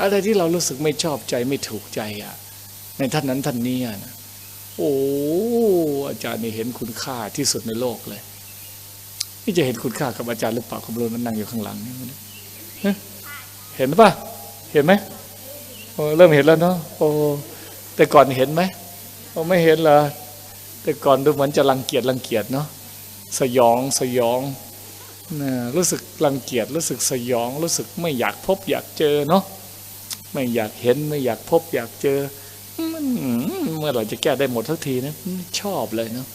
อะไรที่เรารู้สึกไม่ชอบใจไม่ถูกใจอะ ในท่านนั้นท่านนี้อะนะโอ้อาจารย์นี่เห็นคุณค่าที่สุดในโลกเลย นี่จะเห็นคุณค่ากับอาจารย์หรือเปล่าคุณรู้มันนั่งอยู่ข้างหลังนี่เห็นปะเห็นไหมโอ้เริ่มเห็นแล้วเนาะโอ้แต่ก่อนเห็นไหมโอ้ไม่เห็นเหรอแต่ก่อนดูเหมือนจะรังเกียจรังเกียจเนาะสยองสยองนะรู้สึกรังเกียจรู้สึกสยอง รู้สึกไม่อยากพบอยากเจอเนาะ ไม่อยากเห็นไม่อยากพบอยากเจอเมื่อไหร่จะแก้ได้หมดสักทีนะชอบเลยเนาะ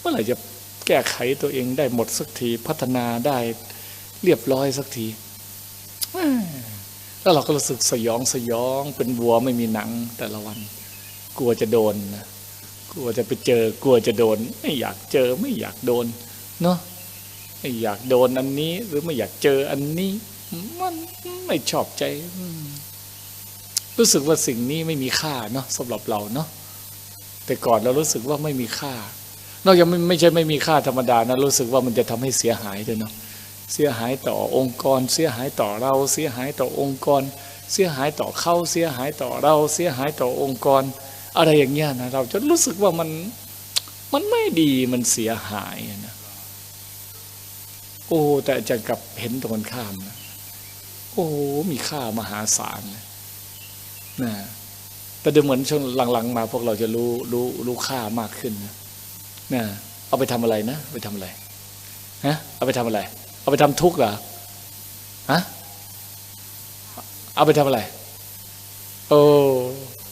เมื่อไหร่จะแก้ไขตัวเองได้หมดสักทีพัฒนาได้เรียบร้อยสักทีแล้วเราก็รู้สึกสยองสยองเป็นวัวไม่มีหนังแต่ละวัน กลัวจะโดนนะกลัวจะไปเจอกลัวจะโดน ไม่อยากเจอไม่อยากโดนเนาะไม่อยากโดนอันนี้หรือไม่อยากเจออันนี้ มันไม่ชอบใจ รู้สึกว่าสิ่งนี้ไม่มีค่าเนาะสำหรับเราเนาะแต่ก่อนเรารู้สึกว่าไม่มีค่า นอกจากไม่ไม่ใช่ไม่มีค่าธรรมดานะรู้สึกว่ามันจะทำให้เสียหายด้วยเนาะเสียหายต่อองค์กร เสียหายต่อเรา เสียหายต่อองค์กร เสียหายต่อเขาเสียหายต่อเรา เสียหายต่อองค์กร อะไรอย่างเงี้ยนะเราจะรู้สึกว่ามันมันไม่ดีมันเสียหายนะโอ้แต่จารย์กลับเห็นตรงกันข้ามนะโอ้มีค่ามหาศาลนะ นะแต่ดูเหมือนช่วงหลังๆมาพวกเราจะรู้รู้รู้ค่ามากขึ้นนะนะเอาไปทำอะไรนะไปทำอะไรฮะเอาไปทำอะไร เอาไปทำทุกข์เหรอฮะเอาไปทำอะไรโอ้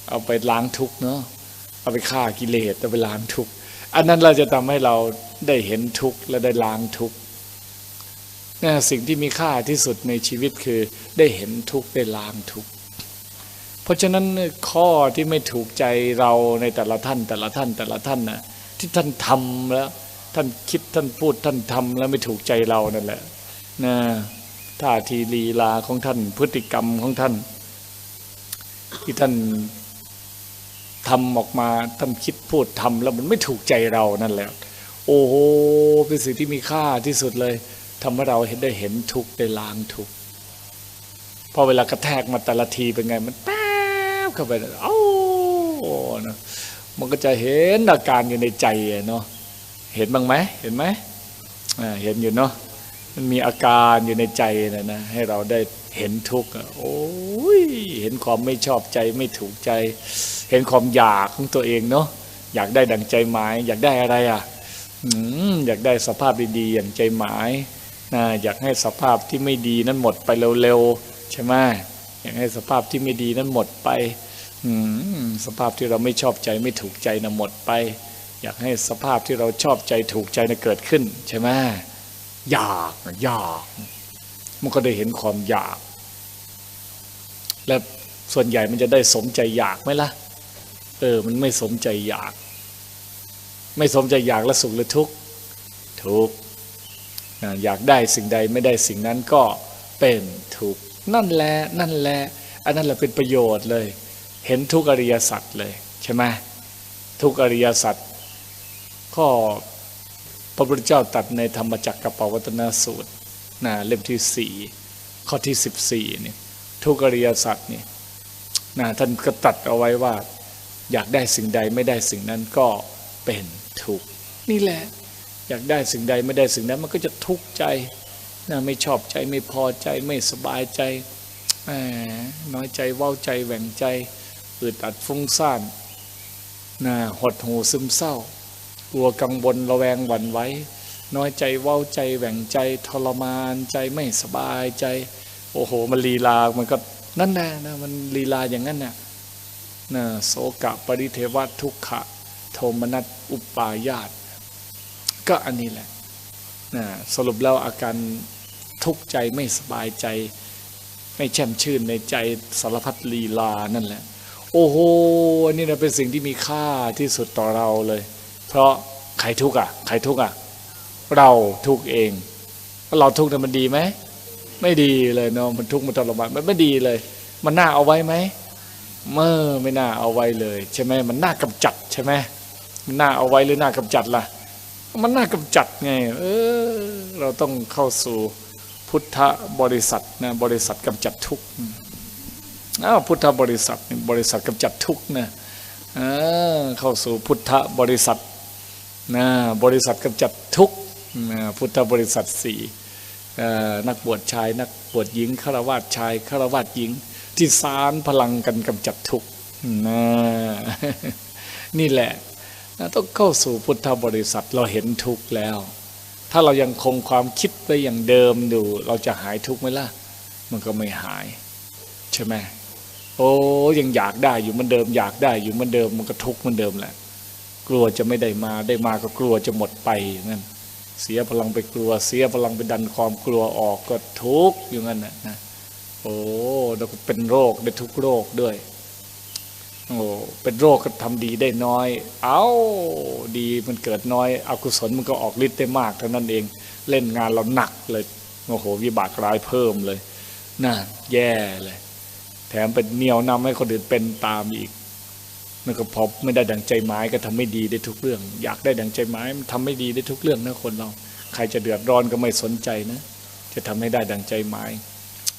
เอาไปล้างทุกข์เนาะเอาไปฆ่ากิเลสเอาไปล้างทุกข์อันนั้นเราจะทำให้เราได้เห็นทุกข์และได้ล้างทุกข์นะสิ่งที่มีค่าที่สุดในชีวิตคือได้เห็นทุกข์ได้ล้างทุกข์ เพราะฉะนั้นข้อที่ไม่ถูกใจเราในแต่ละท่าน แต่ละท่านแต่ละท่านนะที่ท่านทำแล้ว ท่านคิดท่านพูดท่านทำแล้วไม่ถูกใจเรานั่นแหละนะท่าทีลีลาของท่านพฤติกรรมของท่าน ที่ท่านทำออกมาท่านคิดพูดทำแล้วมันไม่ถูกใจเรานั่นแหละโอ้โหเป็นสิ่งที่มีค่าที่สุดเลยทำให้เราเห็นได้เห็นทุกได้ล้างทุกพอเวลากระแทกมาแต่ละทีเป็นไงมันแป๊ เข้าไปเอ้านะมันก็จะเห็นอาการอยู่ในใจเนาะเห็นบ้างไหมเห็นไหมเห็นอยู่เนาะมันมีอาการอยู่ในใจนะนะให้เราได้เห็นทุกข์โอ้ยเห็นความไม่ชอบใจไม่ถูกใจ เห็นความอยากของตัวเองเนาะอยากได้ดังใจหมาย อยากได้อะไรอะอยากได้สภาพดีๆอย่างใจหมายนะอยากให้สภาพที่ไม่ดีนั้นหมดไปเร็วๆใช่ไหมอยากให้สภาพที่ไม่ดีนั้นหมดไป สภาพที่เราไม่ชอบใจไม่ถูกใจนะหมดไป อยากให้สภาพที่เราชอบใจถูกใจนะเกิดขึ้น ใช่ไหมอยากอยากมันก็ได้เห็นความอยาก และส่วนใหญ่มันจะได้สมใจอยากไหมล่ะเออมันไม่สมใจอยาก ไม่สมใจอยากแล้วสุขหรือทุกข์ทุกข์อยากได้สิ่งใดไม่ได้สิ่งนั้นก็เป็นทุกข์นั่นแหละนั่นแหละอันนั้นแหละเป็นประโยชน์เลย เห็นทุกอริยสัจเลยใช่ไหมทุกอริยสัจข้อพระพุทธเจ้าตัดในธรรมจักรกับปวัตนสูตรนะเล่มที่สี่ข้อที่สิบสี่เนี่ยทุกอริยสัจเนี่ยนะท่านก็ตัดเอาไว้ว่า อยากได้สิ่งใดไม่ได้สิ่งนั้นก็เป็นทุกข์นี่แหละ อยากได้สิ่งใดไม่ได้สิ่งนั้นมันก็จะทุกข์ใจนะไม่ชอบใจไม่พอใจไม่สบายใจแหมน้อยใจเว้าใจแหว่งใจ อึดอัดฟุ้งซ่านนะหดหูซึมเศร้า กลัวกังวลระแวงหวั่นไหวน้อยใจเว้าใจแหว่งใจทรมานใจไม่สบายใจ โอ้โห มันลีลา มันก็นั่นแน่นะมันลีลาอย่างนั้นน่ะนะโสกะปริเทวทุกขะ โทมนัสอุปายาตก็อันนี้แหละนะสรุปแล้วอาการทุกข์ใจไม่สบายใจ ไม่แช่มชื่นในใจสารพัดลีลานั่นแหละ โอ้โหอันนี้นะเป็นสิ่งที่มีค่าที่สุดต่อเราเลย เพราะใครทุกข์อะใครทุกข์อะ เราทุกข์เองเราทุกข์เนี่ยมันดีไหมไม่ดีเลยเนาะมันทุกข์มันทรมานมันไม่ดีเลย มันน่าเอาไว้ไหมเมื่อไม่น่าเอาไว้เลย ใช่ไหมมันน่ากำจัดใช่ไหมมันน่าเอาไว้หรือน่ากำจัดล่ะ มันน่ากำจัดไง เออ เราต้องเข้าสู่พุทธบริษัทนะบริษัทกำจัดทุกข์ อ้าวพุทธบริษัทนี่บริษัทกำจัดทุกนะเออเข้าสู่พุทธบริษัทนะบริษัทกำจัดทุกนะพุทธบริษัทสี่นักบวชชาย นักบวชหญิงฆราวาสชายฆราวาสหญิง ที่สารพลังกันกำจัดทุกนะนี่แหละต้องเข้าสู่พุทธบริษัทเราเห็นทุกข์แล้ว ถ้าเรายังคงความคิดไว้อย่างเดิมอยู่เราจะหายทุกข์ไหมล่ะ มันก็ไม่หาย ใช่ไหม โอ้ยังอยากได้อยู่เหมือนเดิมอยากได้อยู่เหมือนเดิมมันก็ทุกข์เหมือนเดิมแหละ กลัวจะไม่ได้มาได้มาก็กลัวจะหมดไปอย่างนั้นเสียพลังไปกลัว เสียพลังไปดันความกลัวออกก็ทุกข์อยู่งั้นนะนะโอ้แล้วก็เป็นโรคได้ทุกโรคด้วยโอ้เป็นโรคก็ทำดีได้น้อย เอาดีมันเกิดน้อยอกุศลมันก็ออกฤทธิ์ได้มากเท่านั้นเอง เล่นงานเราหนักเลยโอ้โหวิบากร้ายเพิ่มเลยน่าแย่เลย ถมเป็นเหนียวนำให้คนอื่นเป็นตามอีกมันก็พอไม่ได้ดังใจหมายก็ทำไม่ดีได้ทุกเรื่อง อยากได้ดังใจหมายมันทำไม่ดีได้ทุกเรื่องนะคนเรา ใครจะเดือดร้อนก็ไม่สนใจนะ จะทำให้ได้ดังใจหมาย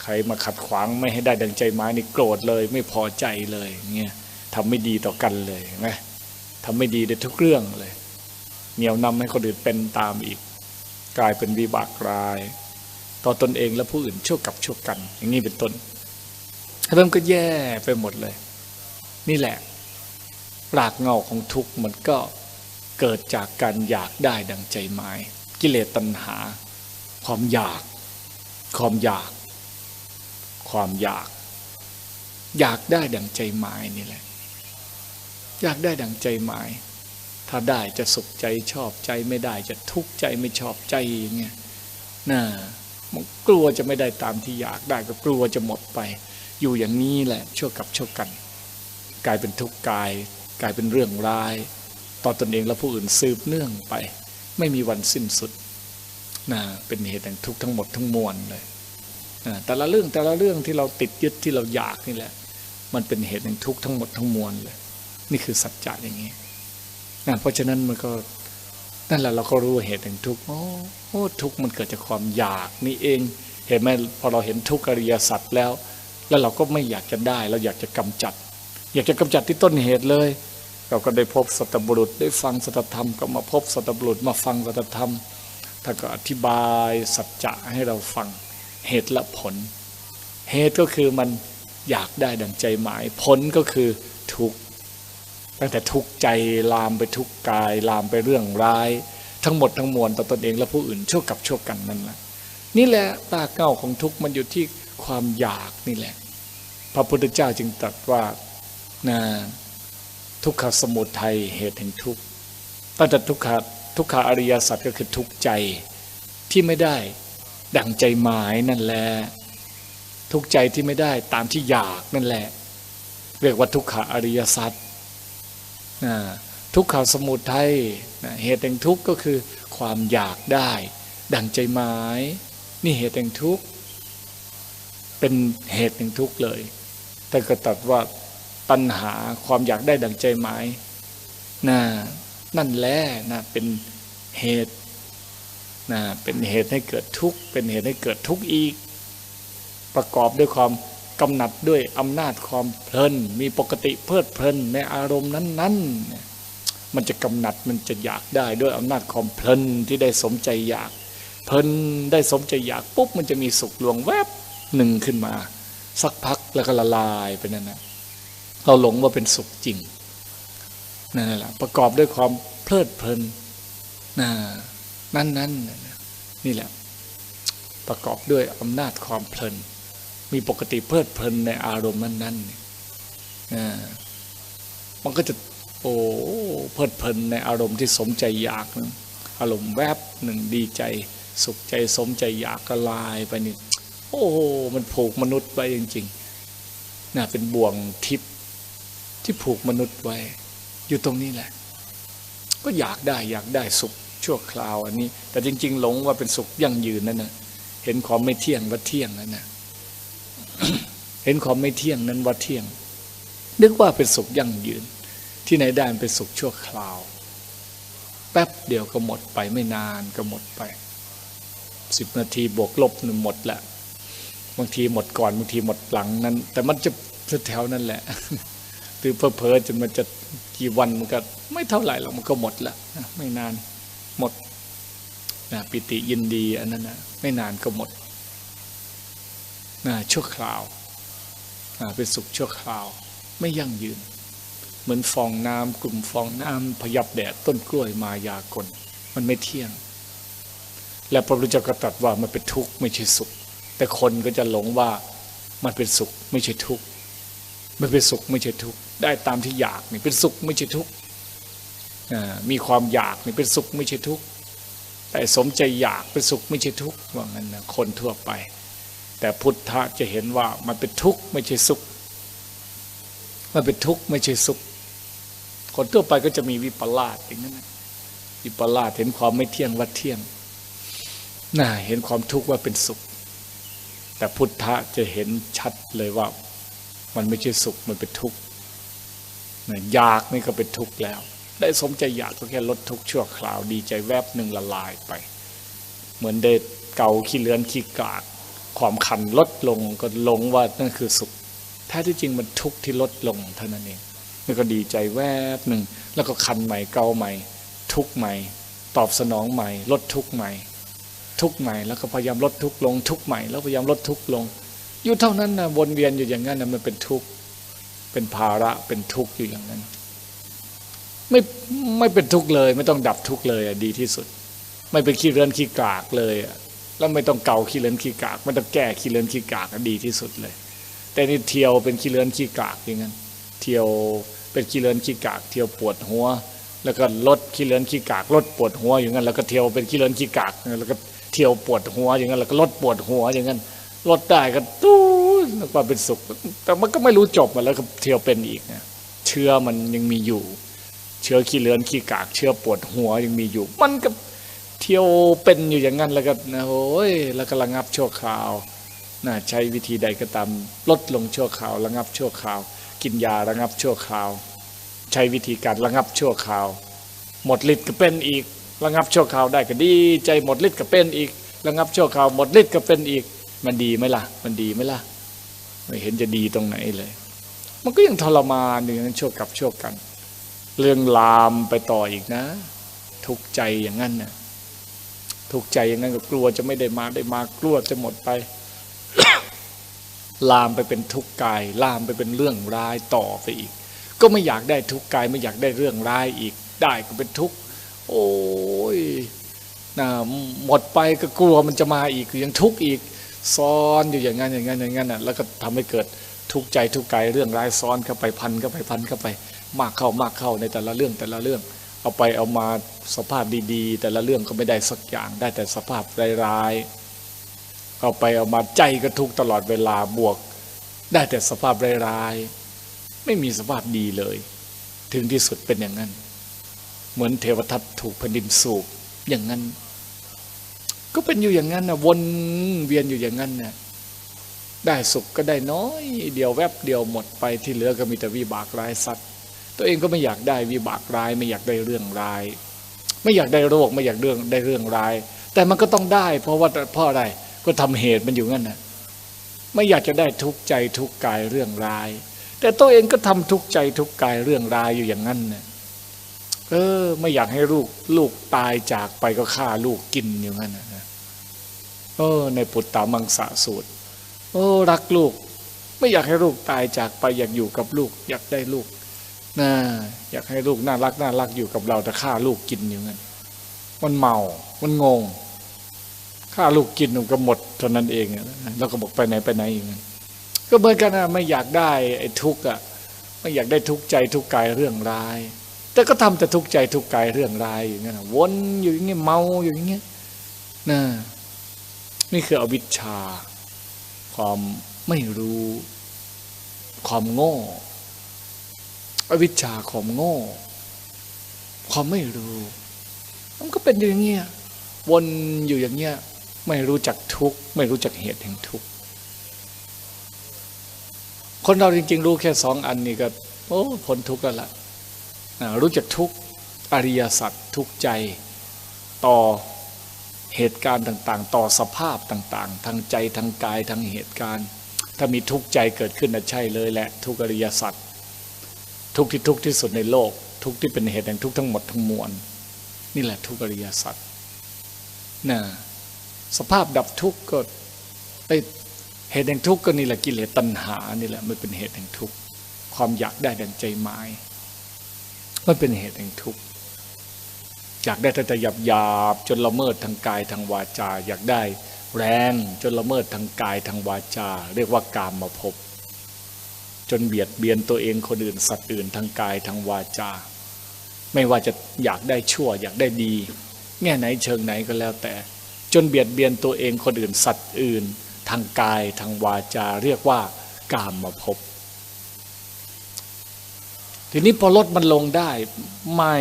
ใครมาขัดขวางไม่ให้ได้ดังใจหมายนี่โกรธเลย ไม่พอใจเลยเงี้ยทำไม่ดีต่อกันเลยนไหมทำไม่ดีได้ทุกเรื่องเลย เหนียวนำให้คนอื่นเป็นตามอีก กลายเป็นวิบากราย ต่อตนเองและผู้อื่นชั่วกับชั่วกัน อย่างนี้เป็นต้น เริ่มก็แย่ไปหมดเลย นี่แหละรากเงาของทุกข์มันก็เกิดจากการอยากได้ดังใจหมาย กิเลสตัณหา ความอยาก ความอยาก ความอยาก อยากได้ดังใจหมายนี่แหละ อยากได้ดังใจหมาย ถ้าได้จะสุขใจชอบใจไม่ได้จะทุกข์ใจไม่ชอบใจอย่างเงี้ยน่ามันกลัวจะไม่ได้ตามที่อยากได้ก็กลัวจะหมดไป อยู่อย่างนี้แหละชั่วกับชั่วกัน กลายเป็นทุกข์กาย กลายเป็นเรื่องร้าย ต่อตนเองและผู้อื่นสืบเนื่องไป ไม่มีวันสิ้นสุดนะเป็นเหตุแห่งทุกข์ทั้งหมดทั้งมวลเลยนะแต่ละเรื่องแต่ละเรื่องที่เราติดยึดที่เราอยากนี่แหละ มันเป็นเหตุแห่งทุกข์ทั้งหมดทั้งมวลเลย นี่คือสัจจะอย่างนี้นะเพราะฉะนั้นมันก็นั่นแหละเราก็รู้เหตุแห่งทุกข์โอ้โอ้ทุกข์มันเกิดจากความอยากนี่เอง เห็นไหมพอเราเห็นทุกขอริยสัจแล้ว แล้วเราก็ไม่อยากจะได้ เราอยากจะกำจัด อยากจะกำจัดที่ต้นเหตุเลย เราก็ได้พบสัตบุรุษได้ฟังสัตธรรม ก็มาพบสัตบุรุษมาฟังสัตธรรมท่านก็อธิบายสัจจะให้เราฟังเหตุและผล เหตุก็คือมันอยากได้ดังใจหมาย ผลก็คือทุกข์ตั้งแต่ทุกข์ใจลามไปทุกข์กาย ลามไปเรื่องร้าย ทั้งหมดทั้งมวลต่อตนเองและผู้อื่นชั่วกับชั่วกันนั่นแหละนี่แหละตาเก้าของทุกข์มันอยู่ที่ ความอยากนี่แหละ พระพุทธเจ้าจึงตรัสว่านะทุกขสมุทัยเหตุแห่งทุกข์ตั้งแต่ทุกขทุกขาอริยสัจก็คือทุกข์ใจที่ไม่ได้ดังใจหมายนั่นแหละทุกข์ใจที่ไม่ได้ตามที่อยากนั่นแหละ เรียกว่าทุกขาอริยสัจทุกขาสมุทัยเหตุแห่งทุกข์ก็คือความอยากได้ ดังใจหมาย นี่เหตุแห่งทุกข์ เป็นเหตุแห่งทุกข์เลยแต่ก็ตัดว่าตัณหาความอยากได้ดังใจหมายนะนั่นแหละนะเป็นเหตุนะเป็นเหตุให้เกิดทุกข์เป็นเหตุให้เกิดทุกข์อีก ประกอบด้วยความกำหนัดด้วยอำนาจความเพลิน มีปกติเพลิดเพลินในอารมณ์นั้นๆ มันจะกำหนัดมันจะอยากได้ด้วยอำนาจความเพลินที่ได้สมใจอยาก เพลินได้สมใจอยากปุ๊บมันจะมีสุขลวงแวบ หนึ่งขึ้นมา สักพักแล้วก็ละลายไปนั่นนะเราหลงว่าเป็นสุขจริงนั่นแหละประกอบด้วยความเพลิดเพลินนั่นนั่นนี่แหละ ประกอบด้วยอำนาจความเพลิน มีปกติเพลิดเพลินในอารมณ์นั้นนั่นมันก็จะโอ้เพลิดเพลินในอารมณ์ที่สมใจอยาก อารมณ์แวบหนึ่งดีใจ สุขใจสมใจอยากก็ลายไปนี่ อ้ มันผูกมนุษย์ไว้จริงๆน่าเป็นบ่วงทิพย์ที่ผูกมนุษย์ไว้ อยู่ตรงนี้แหละ ก็อยากได้อยากได้สุขชั่วคราวอันนี้ แต่จริง ๆ หลงว่าเป็นสุขยั่งยืนนั่นนะเห็นความไม่เที่ยงว่าเที่ยงนั่นนะเห็นความไม่เที่ยงนั้นว่าเที่ยง นึกว่าเป็นสุขยั่งยืน ที่ไหนได้เป็นสุขชั่วคราว แป๊บเดียวก็หมดไปไม่นานก็หมดไปสิบนาทีบวกลบหนึ่งหมดละ บางทีหมดก่อนบางทีหมดหลังนั้น แต่มันจะแถวนั่นแหละหรือเพอๆจนมันจะกี่วันมันก็ไม่เท่าไหร่หรอกมันก็หมดละไม่นานหมดนะปิติยินดีอันนั้นนะไม่นานก็หมดนะชั่วคราวนะเป็นสุขชั่วคราว ไม่ยั่งยืน เหมือนฟองน้ำกลุ่มฟองน้ำพยับแดดต้นกล้วยมายากลมันไม่เที่ยง และพระพุทธเจ้าก็ตรัสว่ามันเป็นทุกข์ไม่ใช่สุข แต่คนก็จะหลงว่ามันเป็นสุขไม่ใช่ทุกข์มันเป็นสุขไม่ใช่ทุกข์ได้ตามที่อยากนี่เป็นสุขไม่ใช่ทุกข์มีความอยากนี่เป็นสุขไม่ใช่ทุกข์แต่สมใจอยากเป็นสุขไม่ใช่ทุกข์ว่างั้นนะคนทั่วไป แต่พุทธะจะเห็นว่ามันเป็นทุกข์ไม่ใช่สุข มันเป็นทุกข์ไม่ใช่สุข คนทั่วไปก็จะมีวิปลาสอย่างนั้นวิปลาสเห็นความไม่เที่ยงว่าเที่ยงน่าเห็นความทุกข์ว่าเป็นสุข แต่พุทธะจะเห็นชัดเลยว่า มันไม่ใช่สุขมันเป็นทุกข์อยากนี่ก็เป็นทุกข์แล้ว ได้สมใจอยากก็แค่ลดทุกข์ชั่วคราว ดีใจแวบหนึ่งละลายไป เหมือนเดเกาขี้เลือนขี้กาก ความคันลดลงก็หลงว่านั่นคือสุขแท้ที่จริงมันทุกข์ที่ลดลงเท่านั้นเองแล้วก็ดีใจแวบหนึ่งแล้วก็คันใหม่เกาใหม่ ทุกข์ใหม่ ตอบสนองใหม่ ลดทุกข์ใหม่ ทุกข์ใหม่ แล้วก็พยายามลดทุกข์ลง ทุกข์ใหม่ แล้วพยายามลดทุกข์ลง อยู่เท่านั้นนะวนเวียนอยู่อย่างนั้นนะมันเป็นทุกข์เป็นภาระเป็นทุกข์อยู่อย่างนั้น ไม่ไม่เป็นทุกข์เลย ไม่ต้องดับทุกข์เลยอะดีที่สุด ไม่เป็นขี้เรือนขี้กากเลยอะแล้วไม่ต้องเกาขี้เรือนขี้กากไม่ต้องแก้ขี้เรือนขี้กากดีที่สุดเลย แต่นี่เที่ยวเป็นขี้เรือนขี้กากอย่างนั้น เที่ยวเป็นขี้เรือนขี้กาก เที่ยวปวดหัวแล้วก็ลดขี้เรือนขี้กากลดปวดหัวอย่างนั้นแล้วก็เที่ยวเป็นขี้เรือนขี้กากแล้วก็ เที่ยวปวดหัวอย่างนั้นแล้วก็ลดปวดหัวอย่างนั้นลดได้ก็ตู้แล้วก็เป็นสุข แต่มันก็ไม่รู้จบมาแล้วก็เที่ยวเป็นอีกนะเชื้อมันยังมีอยู่ เชื้อขี้เลือนขี้กาก เชื้อปวดหัวยังมีอยู่ มันก็เที่ยวเป็นอยู่อย่างนั้นแล้วก็นะโอ้ยแล้วก็ระงับชั่วคราวนะใช้วิธีใดก็ตามลดลงชั่วคราว ระงับชั่วคราว กินยาระงับชั่วคราว ใช้วิธีการระงับชั่วคราว หมดฤทธิ์ก็เป็นอีก ระงับชั่วคราวได้ก็ดี ใจหมดฤทธิ์ก็เป็นอีก ระงับชั่วคราวหมดฤทธิ์ก็เป็นอีก มันดีไหมล่ะ มันดีไหมล่ะ ไม่เห็นจะดีตรงไหนเลย มันก็ยังทรมานอยู่นั้นชั่วกับชั่วกัน เรื่องลามไปต่ออีกนะ ทุกใจอย่างนั้นน่ะทุกใจอย่างนั้นก็กลัวจะไม่ได้มาได้มากลัวจะหมดไป ลามไปเป็นทุกข์กาย ลามไปเป็นเรื่องร้ายต่อไปอีก ก็ไม่อยากได้ทุกข์กายไม่อยากได้เรื่องร้ายอีก ได้ก็เป็นทุกข์ โอ้ยนะหมดไปก็กลัวมันจะมาอีกยังทุกข์อีกซ้อนอยู่อย่างนั้นอย่างนั้นอย่างนั้นน่ะแล้วก็ทำให้เกิดทุกข์ใจทุกข์กายเรื่องร้ายซ้อนเข้าไปพันเข้าไปพันเข้าไป มากเข้ามากเข้าในแต่ละเรื่องแต่ละเรื่อง เอาไปเอามาสภาพดีๆ แต่ละเรื่องก็ไม่ได้สักอย่างได้แต่สภาพร้ายๆเอาไปเอามาใจก็ทุกข์ตลอดเวลาบวก ได้แต่สภาพร้ายๆไม่มีสภาพดีเลย ถึงที่สุดเป็นอย่างนั้น เหมือนเทวทัตถูกแผ่นดินสูบอย่างนั้น ก็เป็นอยู่อย่างนั้นนะวนเวียนอยู่อย่างนั้นนี่ยได้สุขก็ได้น้อย เดียวแวบเดียวหมดไปที่เหลือก็มีแต่วิบากร้ายสัตว์ ตัวเองก็ไม่อยากได้วิบากร้าย ไม่อยากได้เรื่องร้าย ไม่อยากได้โรคไม่อยากเรื่องได้เรื่องร้าย แต่มันก็ต้องได้ เพราะว่าเพราะอะไรก็ทำเหตุมันอยู่งั้นนะไม่อยากจะได้ทุกข์ใจทุกข์กายเรื่องร้าย แต่ตัวเองก็ทำทุกข์ใจทุกข์กายเรื่องร้ายอยู่อย่างนั้นน่ะ เออ ไม่อยากให้ลูกลูกตายจากไปก็ฆ่าลูกกินอยู่งั้นนะเออ ในปุตตามังสะสูตรโอ้รักลูก ไม่อยากให้ลูกตายจากไปอยากอยู่กับลูก อยากได้ลูกนะอยากให้ลูกน่ารักน่ารักอยู่กับเราแต่ฆ่าลูกกินอยู่งั้นมันเมา มันงงฆ่าลูกกินมันก็หมดเท่านั้นเองแล้วก็บอกไปไหนไปไหนอย่างนั้นก็เหมือนกันนะไม่อยากได้ไอ้ทุกข์อะไม่อยากได้ทุกข์ใจทุกข์กายเรื่องร้าย แต่ก็ทำแต่ทุกใจทุกกายเรื่องรายอย่างนั้นวนอยู่อย่างเงี้ยเมาอยู่อย่างเงี้ยนะนี่คืออวิชชา ความไม่รู้ ความโง่ อวิชชาความโง่ ความไม่รู้มันก็เป็นอย่างเงี้ยวนอยู่อย่างเงี้ยไม่รู้จักทุกข์ไม่รู้จักเหตุแห่งทุกข์คนเราจริง ๆ รู้แค่สองอันนี้ก็โอ้พ้นทุกข์แล้วล่ะ รู้จักทุกอริยสัจทุกใจต่อเหตุการณ์ต่างๆ ต่อสภาพต่างๆ ทางใจทางกายทางเหตุการณ์ ถ้ามีทุกข์ใจเกิดขึ้นนะใช่เลยแหละทุกอริยสัจทุกที่ทุกที่สุดในโลก ทุกที่เป็นเหตุแห่งทุกทั้งหมดทั้งมวลนี่แหละทุกอริยสัจนะสภาพดับทุกข์ก็ไอเหตุแห่งทุกข์ก็นี่แหละกิเลสตัณหานี่แหละมันเป็นเหตุแห่งทุกข์ความอยากได้ดังใจหมาย มันเป็นเหตุแห่งทุกข์อยากได้แต่หยาบหยาบจนละเมิดทางกายทางวาจา อยากได้แรงจนละเมิดทางกายทางวาจา เรียกว่ากามมาพบ จนเบียดเบียนตัวเองคนอื่นสัตว์อื่นทางกายทางวาจา ไม่ว่าจะอยากได้ชั่ว อยากได้ดี แง่ไหนเชิงไหนก็แล้วแต่ จนเบียดเบียนตัวเองคนอื่นสัตว์อื่น ทางกายทางวาจา เรียกว่ากามมาพบ ทีนี้พอลดมันลงได้ไม่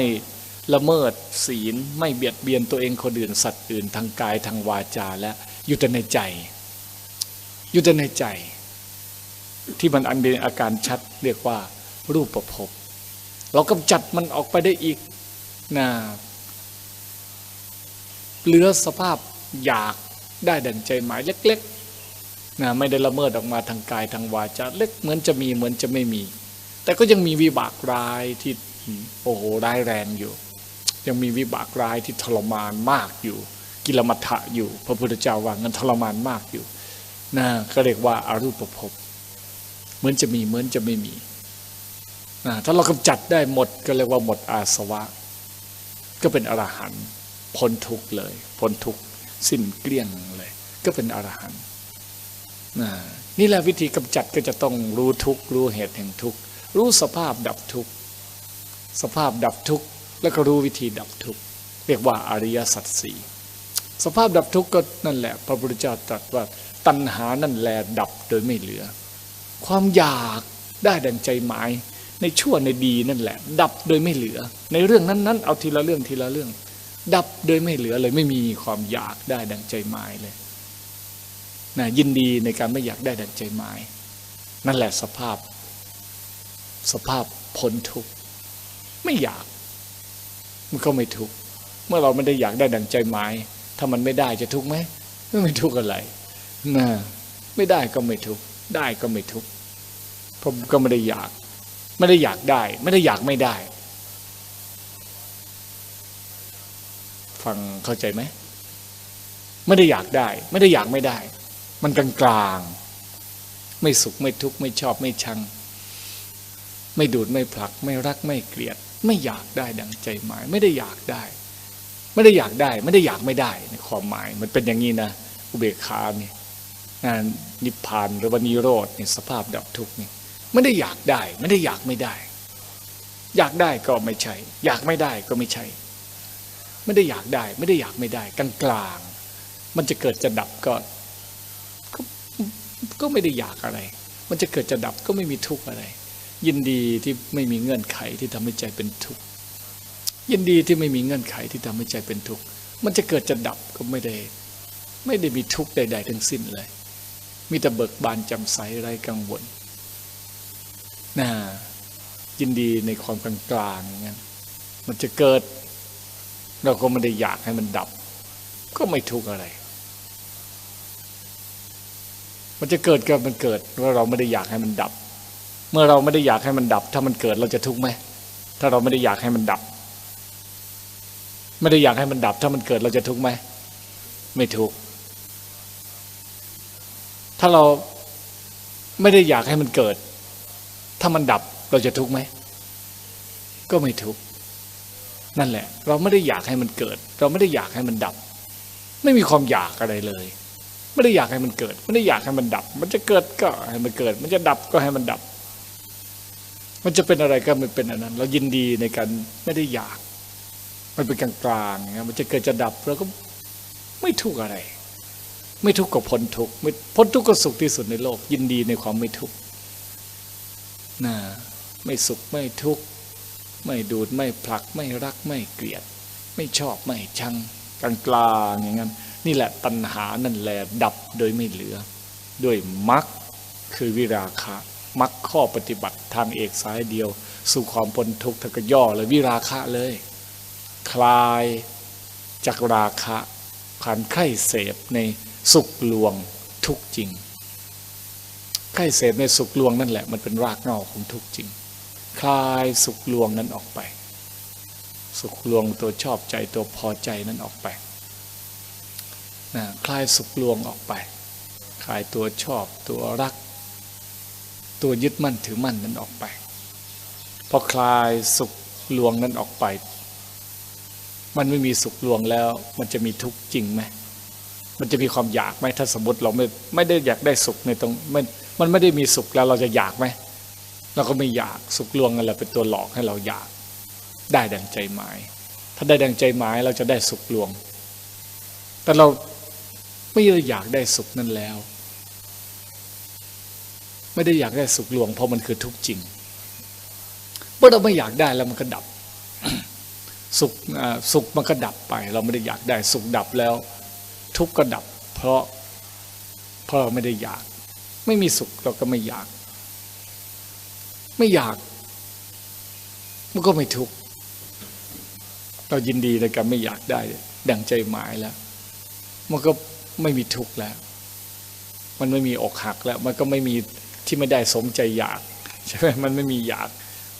ละเมิดศีลไม่เบียดเบียนตัวเองคนอื่นสัตว์อื่นทางกายทางวาจาและอยู่แต่ในใจ อยู่แต่ในใจ ที่มันอันเป็นอาการชัดเรียกว่ารูปประพบเรากำจัดมันออกไปได้อีกนะเหลือสภาพอยากได้ดังใจหมายเล็กๆนะไม่ได้ละเมิดออกมาทางกายทางวาจาเล็กเหมือนจะมีเหมือนจะไม่มี แต่ก็ยังมีวิบากร้ายที่โอ้โหร้ายแรงอยู่ ยังมีวิบากร้ายที่ทรมานมากอยู่ กิลมัฏฐะอยู่ พระพุทธเจ้าว่างันทรมานมากอยู่นะก็เรียกว่าอารูปภพเหมือนจะมีเหมือนจะไม่มีนะถ้าเรากำจัดได้หมดก็เรียกว่าหมดอาสวะ ก็เป็นอรหันต์พ้นทุกเลยพ้นทุกสิ้นเกลี้ยงเลย ก็เป็นอรหันต์นี่แหละวิธีกำจัดก็จะต้องรู้ทุกรู้เหตุแห่งทุก รู้สภาพดับทุกข์สภาพดับทุกข์แล้วก็รู้วิธีดับทุกข์เรียกว่าอริยสัจสี่สภาพดับทุกข์ก็นั่นแหละ พระพุทธเจ้าตรัสว่าตัณหานั่นแหละดับโดยไม่เหลือ ความอยากได้ดังใจหมาย ในชั่วในดีนั่นแหละ ดับโดยไม่เหลือ ในเรื่องนั้นๆเอาทีละเรื่องทีละเรื่อง ดับโดยไม่เหลือเลยไม่มีความอยากได้ดังใจหมายเลยนะยินดีในการไม่อยากได้ดังใจหมาย นั่นแหละสภาพ สภาพพ้นทุกข์ไม่อยาก มันก็ไม่ทุกข์เมื่อเราไม่ได้อยากได้ดังใจหมาย ถ้ามันไม่ได้จะทุกข์ไหมไม่ทุกข์อะไรนะไม่ได้ก็ไม่ทุกข์ได้ก็ไม่ทุกข์เพราะก็ไม่ได้อยาก ไม่ได้อยากได้ ไม่ได้อยากไม่ได้ ฟังเข้าใจไหมไม่ได้อยากได้ ไม่ได้อยากไม่ได้ มันกลางกลางไม่สุขไม่ทุกข์ไม่ชอบไม่ชัง ไม่ดูดไม่ผลัก ไม่รักไม่เกลียด ไม่อยากได้ดังใจหมาย ไม่ได้อยากได้ ไม่ได้อยากได้ ไม่ได้อยากไม่ได้ในความหมาย มันเป็นอย่างนี้นะอุเบกขาเนี่ยนิพพานหรือว่านิโรธนี่สภาพดับทุกข์นี่ยไม่ได้อยากได้ ไม่ได้อยากไม่ได้ อยากได้ก็ไม่ใช่ อยากไม่ได้ก็ไม่ใช่ ไม่ได้อยากได้ ไม่ได้อยากไม่ได้ กลางกลางมันจะเกิดจะดับก็ก็ก็ไม่ได้อยากอะไร มันจะเกิดจะดับก็ไม่มีทุกข์อะไร ยินดีที่ไม่มีเงื่อนไขที่ทำให้ใจเป็นทุกข์ยินดีที่ไม่มีเงื่อนไขที่ทำให้ใจเป็นทุกข์มันจะเกิดจะดับก็ไม่ได้ ไม่ได้มีทุกข์ใด ๆ ทั้งสิ้นเลย มีแต่เบิกบานจำใสไร้กังวลนะยินดีในความกลางๆอย่างนั้นมันจะเกิด เราก็ไม่ได้อยากให้มันดับ ก็ไม่ทุกข์อะไร มันจะเกิดก็มันเกิดว่าเราไม่ได้อยากให้มันดับ เมื่อเราไม่ได้อยากให้มันดับ ถ้ามันเกิดเราจะทุกข์ไหมถ้าเราไม่ได้อยากให้มันดับ ไม่ได้อยากให้มันดับ ถ้ามันเกิดเราจะทุกข์ไหมไม่ทุกข์ถ้าเราไม่ได้อยากให้มันเกิด ถ้ามันดับเราจะทุกข์ไหมก็ไม่ทุกข์นั่นแหละ เราไม่ได้อยากให้มันเกิด เราไม่ได้อยากให้มันดับ ไม่มีความอยากอะไรเลย ไม่ได้อยากให้มันเกิด ไม่ได้อยากให้มันดับ มันจะเกิดก็ให้มันเกิด มันจะดับก็ให้มันดับ มันจะเป็นอะไรก็มันเป็นอันนั้น เรายินดีในการไม่ได้อยาก มันเป็นกลางกลางมันจะเกิดจะดับเราก็ไม่ทุกข์อะไร ไม่ทุกข์ก็พ้นทุกข์ไม่พ้นทุกข์ก็สุขที่สุดในโลก ยินดีในความไม่ทุกข์นะไม่สุขไม่ทุกข์ไม่ดูดไม่ผลักไม่รักไม่เกลียด ไม่ชอบไม่ชังกลางกลางอย่างนั้น นี่แหละตัณหานั่นแหละดับโดยไม่เหลือ ด้วยมรรคคือวิราคะ มรรคข้อปฏิบัติทางเอกสายเดียว สู่ความพ้นทุกข์ทกย่อเลยวิราคะเลย คลายจากราคะผ่านไข้เสพในสุขลวงทุกจริงใกล้เสพในสุขลวงนั่นแหละ มันเป็นรากเหง้าของทุกจริง คลายสุขลวงนั้นออกไป สุขลวงตัวชอบใจตัวพอใจนั้นออกไปนะคลายสุขลวงออกไป คลายตัวชอบตัวรัก ตัวยึดมั่นถือมั่นนั้นออกไป พอคลายสุขลวงนั้นออกไป มันไม่มีสุขลวงแล้ว มันจะมีทุกข์จริงไหมมันจะมีความอยากไหมถ้าสมมติเราไม่ไม่ได้อยากได้สุขในตรงมันมันไม่ได้มีสุขแล้วเราจะอยากไหมเราก็ไม่อยากสุขลวงนั่นแหละเป็นตัวหลอกให้เราอยาก ได้ดังใจหมาย ถ้าได้ดังใจหมายเราจะได้สุขลวง แต่เราไม่ได้อยากได้สุขนั่นแล้ว ไม่ได้อยากได้สุขลวง เพราะมันคือทุกข์จริงเมื่อเราไม่อยากได้แล้วมันก็ดับ สุขสุขมันก็ดับไป เราไม่ได้อยากได้สุขดับแล้ว ทุกข์ก็ดับ เพราะเพราะเราไม่ได้อยาก ไม่มีสุขเราก็ไม่อยาก ไม่อยากมันก็ไม่ทุกข์เรายินดีในการไม่อยากได้ ดังใจหมายแล้ว มันก็ไม่มีทุกข์แล้ว มันไม่มีอกหักแล้ว มันก็ไม่มี ที่ไม่ได้สมใจอยากใช่ไหมมันไม่มีอยาก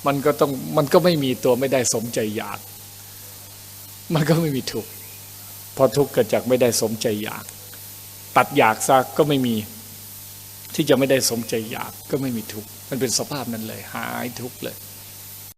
มันก็ต้องมันก็ไม่มีตัวไม่ได้สมใจอยาก มันก็ไม่มีทุกข์พอทุกข์เกิดจากไม่ได้สมใจอยาก ตัดอยากซะก็ไม่มี ที่จะไม่ได้สมใจอยากก็ไม่มีทุกข์มันเป็นสภาพนั้นเลย หายทุกข์เลย